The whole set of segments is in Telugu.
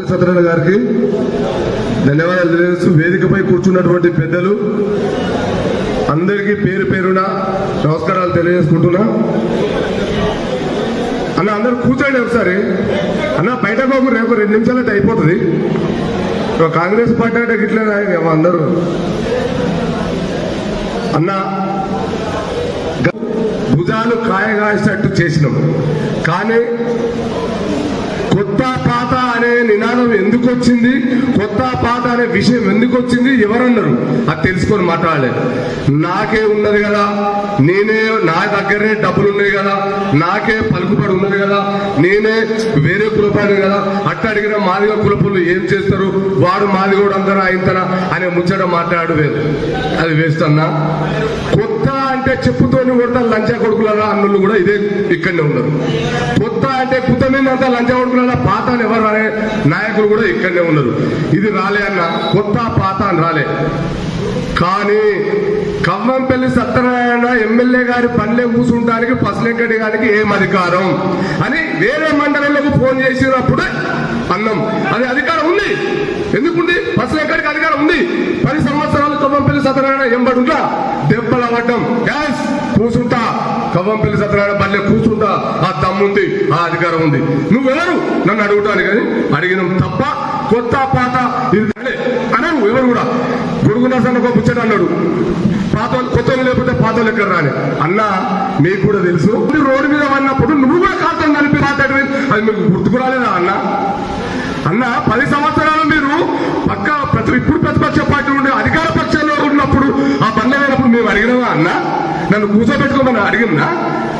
సత్యనారాయణ గారికి ధన్యవాదాలు తెలియజేస్తూ వేదికపై కూర్చున్నటువంటి పెద్దలు అందరికీ పేరు పేరున నమస్కారాలు తెలియజేసుకుంటున్నా. అన్న అందరూ కూర్చోండి ఒకసారి. అన్న బయటకు బాబు రేపు రెండు నిమిషాలు అయిపోతుంది. కాంగ్రెస్ పార్టీ అంటే ఇట్లా అందరూ. అన్న భుజాలు కాయగాసేటట్టు చేసినాం. కానీ కొత్త నినాదం ఎందుకు వచ్చింది? కొత్త పాత అనే విషయం ఎందుకు వచ్చింది? ఎవరన్నారు? అది తెలుసుకొని మాట్లాడలేదు నాకే ఉన్నది కదా. నేనే నా దగ్గరే డబ్బులు ఉన్నాయి కదా. నాకే పలుకుబడి ఉన్నది కదా. నేనే వేరే కులపాడు కదా. అట్ట అడిగిన మాదిగ కులపులు ఏం చేస్తారు? వాడు మాదిగోడు కూడా అందరూ అనే ముచ్చట మాట్లాడు అది వేస్తున్నా కొత్త అంటే చెప్పుతోని కొడతా లంచ కొడుకులరా అన్నులు కూడా ఇదే ఇక్కడనే ఉన్నారు. కొత్త అంటే కొత్త మీద అంతా లంచ కొడుకులరా? పాత ఎవరు అనే నాయకులు కూడా ఇక్కడనే ఉన్నారు. ఇది రాలే అన్న. కొత్త పాత అని రాలే. కానీ కవ్వంపల్లి సత్యనారాయణ ఎమ్మెల్యే గారి పల్లె కూసుంటానికి పసలెంకటి గారికి ఏం అధికారం అని వేరే మండలంలోకి ఫోన్ చేసినప్పుడు అన్నం. అది అధికారం ఉంది. ఎందుకుంది? పసలెంకటికి అధికారం ఉంది. పది సంవత్సరాలు కవ్వంపల్లి సత్యనారాయణ ఎంబడుంటా దెబ్బలు అవ్వడం గ్యాస్ కవ్వంపల్లి సత్యనారాయణ పల్లె కూర్చుంటా. ఆ దమ్ముంది ఆ అధికారం ఉంది. నువ్వెవరు? నన్ను అడుగుతాను కానీ అడిగినాం తప్ప కొత్త పాత ఇది కాలే. ఎవరు కూడా. గొడుగు సన్న ఒక ముచ్చట అన్నాడు. పాత వాళ్ళు కొత్త వాళ్ళు లేకపోతే పాత వాళ్ళు రాని అన్నా మీకు కూడా తెలుసు. నువ్వు రోడ్డు మీద అన్నప్పుడు నువ్వు కూడా కాంతం కలిపి మాట్లాడేది అది మీకు గుర్తుకు రాలేదా అన్న? అన్న పది సంవత్సరాలు మీరు పక్క ప్రతి ఇప్పుడు ప్రతిపక్ష పార్టీ ఉండే అధికార పక్షంలో ఉన్నప్పుడు ఆ పనులు మేము అడిగినవా అన్న? నన్ను కూర్చోబెట్టుకోమని అడిగినా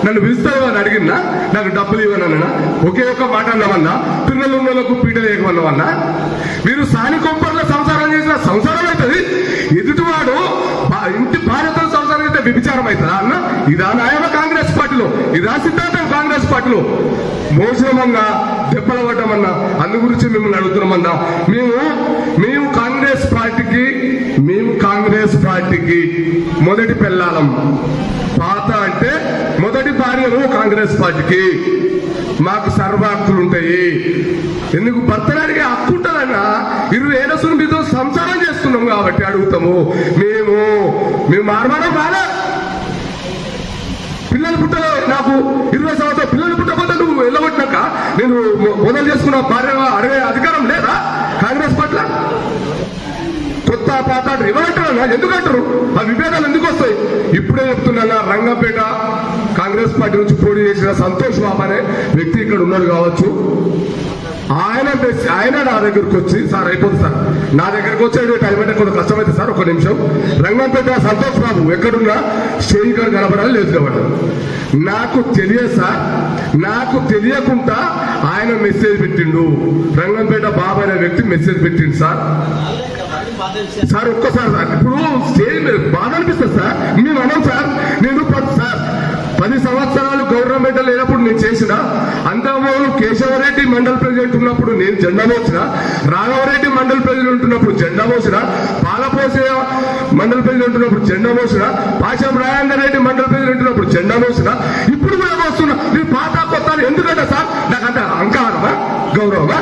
నన్ను పిలుస్తావు అని అడిగినా నాకు డబ్బులు ఇవ్వనన్నా ఒకే ఒక్క మాట అన్నవన్నా? పిల్లలు పీట వేయమన్నామన్నా మీరు సాని కొంపర్లో సంసారం చేసిన సంసారం అవుతుంది. ఎదుటివాడు బా- ఇంటి భారతం సంసారం అయితే వ్యభిచారం అవుతుందా అన్న? ఇదా నాయన కాంగ్రెస్ పార్టీలో ఇదా సిద్ధాంతం కాంగ్రెస్ పార్టీలో. మోసమన్నా దెబ్బల పడ్డామన్నా అందు గురించి మిమ్మల్ని అడుగుతున్నామన్నా మేము మేము కాంగ్రెస్ పార్టీకి పార్టీకి మొదటి పెళ్ళాలం. పాత అంటే మొదటి భార్యను కాంగ్రెస్ పార్టీకి. మాకు సర్వ హక్కులు ఉంటాయి. ఎందుకు భర్తనానికి హక్కు ఉంటుందన్న? ఇరవై ఏళ్ళ మీతో సంసారం చేస్తున్నాం కాబట్టి అడుగుతాము. మేము మేము మార్మారం రాలే పిల్లలు పుట్టలే నాకు. ఇరవై సంవత్సరాలు పిల్లలు పుట్టకపోతే నువ్వు వెళ్ళగొట్టినాక నేను మొదలు చేసుకున్న భార్య అడిగే అధికారం లేదా? కొత్త పాత అంటారు ఎందుకు అంటారు? ఆ విభేదాలు ఎందుకు వస్తాయి? ఇప్పుడే చెప్తున్నా రంగంపేట కాంగ్రెస్ పార్టీ నుంచి పోటీ చేసిన సంతోష్ బాబు అనే వ్యక్తి ఇక్కడ ఉన్నాడు కావచ్చు. ఆయన ఆయన నా దగ్గరకు వచ్చి సార్ అయిపోతుంది సార్. నా దగ్గరకు వచ్చి టైం అంటే కష్టమైతే సార్ ఒక నిమిషం. రంగంపేట సంతోష్ బాబు ఎక్కడున్నా స్టేజ్ గారు కనబడాలి లేదు కాబట్టి నాకు తెలియదు సార్. నాకు తెలియకుండా ఆయన మెసేజ్ పెట్టిండు. రంగంపేట బాబు అనే వ్యక్తి మెసేజ్ పెట్టిండు సార్. సార్ ఒక్కసారి సార్ ఇప్పుడు స్టేజ్ బాధ అనిపిస్తుంది సార్. మేము అన్నాం సార్ నేను సంవత్సరాలు లేనప్పుడు నేను చేసిన అంతమూరు కేశవరెడ్డి మండల్ ప్రెసిడెంట్ ఉన్నప్పుడు నేను జెండా మోసిన రాఘవరెడ్డి మండల్ ప్రెసిడెంట్ ఉంటున్నప్పుడు జెండా మోసిన పాలపోసే మండల్ ప్రెసిడెంట్ ఉన్నప్పుడు జెండా మోసిన పాశం రాజేందర్ రెడ్డి మండల్ ప్రెసిడెంట్ ఉన్నప్పుడు జెండా మోసిన ఇప్పుడు కూడా మోస్తున్నా. మీ పాత కొత్త ఎందుకంటే సార్ నాకంత అహంకారమా గౌరవమా?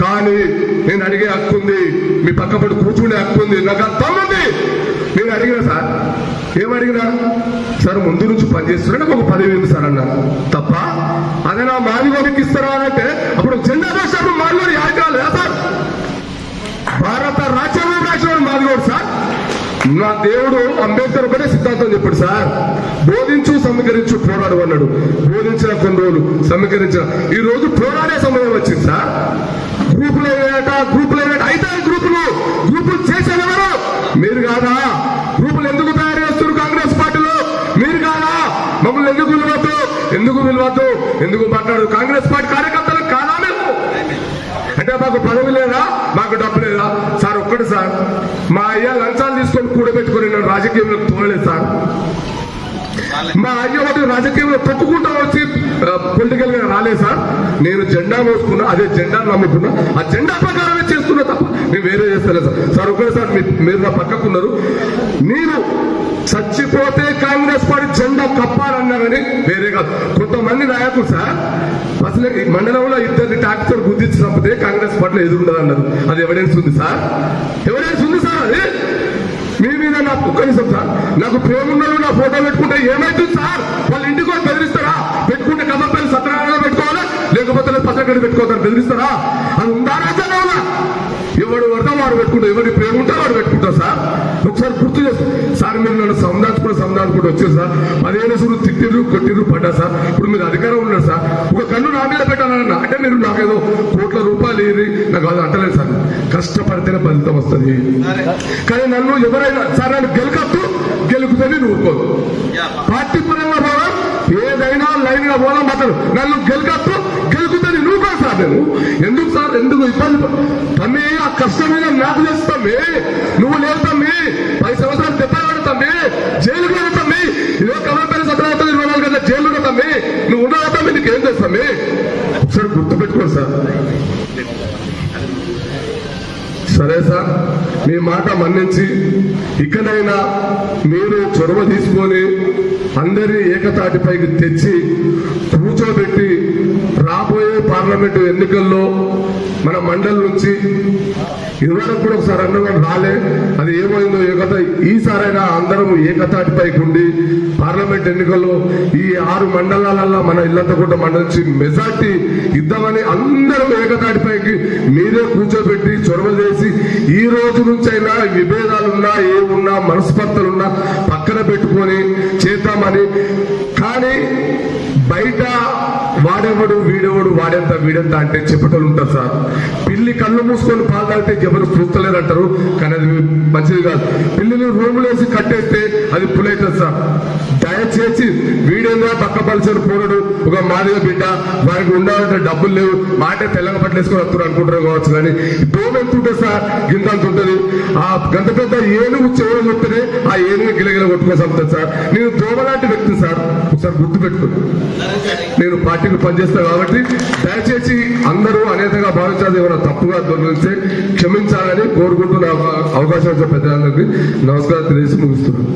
కానీ నేను అడిగే హక్కు ఉంది మీ పక్కపడి కూర్చునే హక్కు ఉంది నాకు అర్థం ఉంది. నేను అడిగినా సార్ ఏమడిగినా సార్ ముందు నుంచి పనిచేస్తున్నా నాకు ఒక పదవి ఉంది సార్ అన్న తప్ప అదే నా వారికి ఇస్తారా అంటే అప్పుడు జెండా వేసినప్పుడు మాదిగోడు యాడ్ సార్? భారత రాజ్యాంగం రాసిన మాదిగోడు సార్. నా దేవుడు అంబేద్కర్ ఒకటే సిద్ధాంతం చెప్పాడు సార్. బోధించు సమీకరించు పోరాడు అన్నాడు. బోధించిన కొన్ని రోజులు సమీకరించిన. ఈ రోజు పోరాడే సమయం వచ్చింది సార్. గ్రూపులు అయ్యాట గ్రూపులు అయ్యాట గ్రూపులు గ్రూపులు చేసేది ఎవరు మీరు కాదా గ్రూపులు ఎందుకు తయారు చేస్తున్నారు కాంగ్రెస్ పార్టీలో మీరు కాదా మమ్మల్ని ఎందుకు విలువద్దు? ఎందుకు విలువద్దు? ఎందుకు మాట్లాడు కాంగ్రెస్ పార్టీ కార్యకర్తలు కాదా మేము? అంటే మాకు పదవి లేదా? మాకు డబ్బు లేదా? సార్ ఒక్కటి సార్. మా అయ్య లంచాలు తీసుకొని కూడబెట్టుకుని నేను రాజకీయంలో తోడలేదు సార్. మా అయ్య ఒకటి రాజకీయంలో తప్పుకుంటా వచ్చి పొలిటికల్గా రాలేదు సార్. నేను జెండా మోసుకున్నా అదే జెండా నమ్ముకున్నా. ఆ జెండా ప్రకారమే చేస్తున్నా తప్ప నేను వేరే చేస్తలేదు సార్. సార్ ఒకటే సార్ మీరు నా పక్కకున్నారు. నేను చచ్చిపోతే కాంగ్రెస్ పార్టీ జెండా కప్పాలన్నా కానీ వేరే కాదు కొంతమంది నాయకులు సార్ అసలు ఈ మండలంలో ఇద్దరిని ట్రాక్టర్ గుర్తించి చంపితే కాంగ్రెస్ పార్టీలో ఎదురుండదు అన్నారు అది ఎవిడెన్స్ ఉంది సార్. ఎవిడెన్స్ ఉంది సార్ అది. మీ మీద నాకు ఒక్క నిమిషం సార్. నాకు ప్రేమ నా ఫోటో పెట్టుకుంటే ఏమైతుంది సార్? వాళ్ళ ఇంటికి వాళ్ళు బెదిరిస్తారా? పెట్టుకుంటే కమ్మపల్లి సత్యనారాయణ పెట్టుకోవాలా? లేకపోతే పచ్చగడ్డి పెట్టుకోవాలి బెదిరిస్తారా? అది ఉందా రాజ్యాంగంలో? ఎవడు పడితే వాడు పెట్టుకుంటారు ఎవరి ప్రేమ ఉంటే వాడు పెట్టుకుంటా సార్ ఒకసారి గుర్తు చేస్తా సార్ మీరు నన్ను సందాచుకుంటూ వచ్చారు సార్. పదిహేను సార్లు తిట్టిర్రు కొట్టిర్రు పడ్డా సార్. ఇప్పుడు మీరు అధికారం ఉన్నారు సార్. ఒక కన్ను నా మీద పెట్టాలన్న అంటే మీరు నాకేదో కోట్ల రూపాయలు ఏది నాకు అది అంటలేదు సార్. కష్టపడితేనే ఫలితం వస్తుంది. కానీ నన్ను ఎవరైనా సార్ నన్ను గెలకద్దు గెలుకుతుంది నువ్వు పార్టీ పరంగా పోవా ఏదైనా లైన్గా పోవడం మాత్రం. నన్ను గెలకద్దు గెలుకుతుంది నువ్వు కాదు సార్ నేను. ఎందుకు సార్ ఎందుకు ఇబ్బంది ప- ఆ కష్టమైన నాకు చేస్తామే తమ్మి నువ్వు లేవు తమ్మి పది సంవత్సరాలు దెబ్బలు తమ్మి జైలుకి వెళ్ళి తమ్మి ఇదే కమర్పల్లి సత్యనారాయణ ఇరవై నాలుగు గంటల జైలు తమ్మి నువ్వు ఉన్నావు తమ్మి నీకు ఏం తెలుసు తమ్మి ఒకసారి గుర్తు పెట్టుకోండి సార్ సరే సార్ మీ మాట మన్నించి ఇకనైనా మీరు చొరవ తీసుకొని అందరి ఏకతాటిపైకి తెచ్చి రాబోయే పార్లమెంటు ఎన్నికల్లో మన మండలి నుంచి ఇదివరకు కూడా ఒకసారి అన్నగారు రాలే. అది ఏమైందో ఏకత ఈసారైనా అందరం ఏకతాటిపైకి ఉండి పార్లమెంట్ ఎన్నికల్లో ఈ ఆరు మండలాలలో మన ఇల్లంతకుంట మండలి నుంచి మెజార్టీ ఇద్దామని అందరం ఏకతాటిపైకి మీరే కూర్చోబెట్టి చొరవ చేసి ఈ రోజు నుంచైనా విభేదాలున్నా ఏమున్నా మనస్పర్ధలున్నా పక్కన పెట్టుకొని చేద్దామని. కానీ బయట వాడెవడు వీడెవడు వాడెంత వీడెంత అంటే చెప్పటలు ఉంటారు సార్. పిల్లి కళ్ళు మూసుకొని పాలు తాగితే ఎవరు చూస్తలేరు అంటారు కానీ అది మంచిది కాదు. పిల్లిని రూములేసి కట్టేస్తే అది పులైతుంది సార్. దయచేసి వీడేందా పక్క పలిసిన పూరుడు? ఒక మాదిగ బిడ్డ వారికి ఉండాలంటే డబ్బులు లేవు. మాట తెల్లగా పట్టలేసుకొని వస్తారు అనుకుంటారు కావచ్చు కానీ దోమ ఎంత ఉంటుంది సార్? గింత అంత ఉంటుంది. ఆ గంట పెద్ద ఏనుగు చెవులు చెప్తేనే ఆ ఏనుగు గిలగిల కొట్టుకొని చంపుతుంది సార్. నేను దోమ లాంటి వ్యక్తి సార్. ఒకసారి గుర్తు పెట్టుకోండి నేను పార్టీకి పనిచేస్తాను కాబట్టి దయచేసి అందరూ అనేతగా భావించాలి ఏమైనా తప్పుగా దొరికితే క్షమించాలని కోరుకుంటూ అవకాశం ఇచ్చిన పెద్దలందరికీ నమస్కారం తెలియజేసి ముగిస్తున్నాను.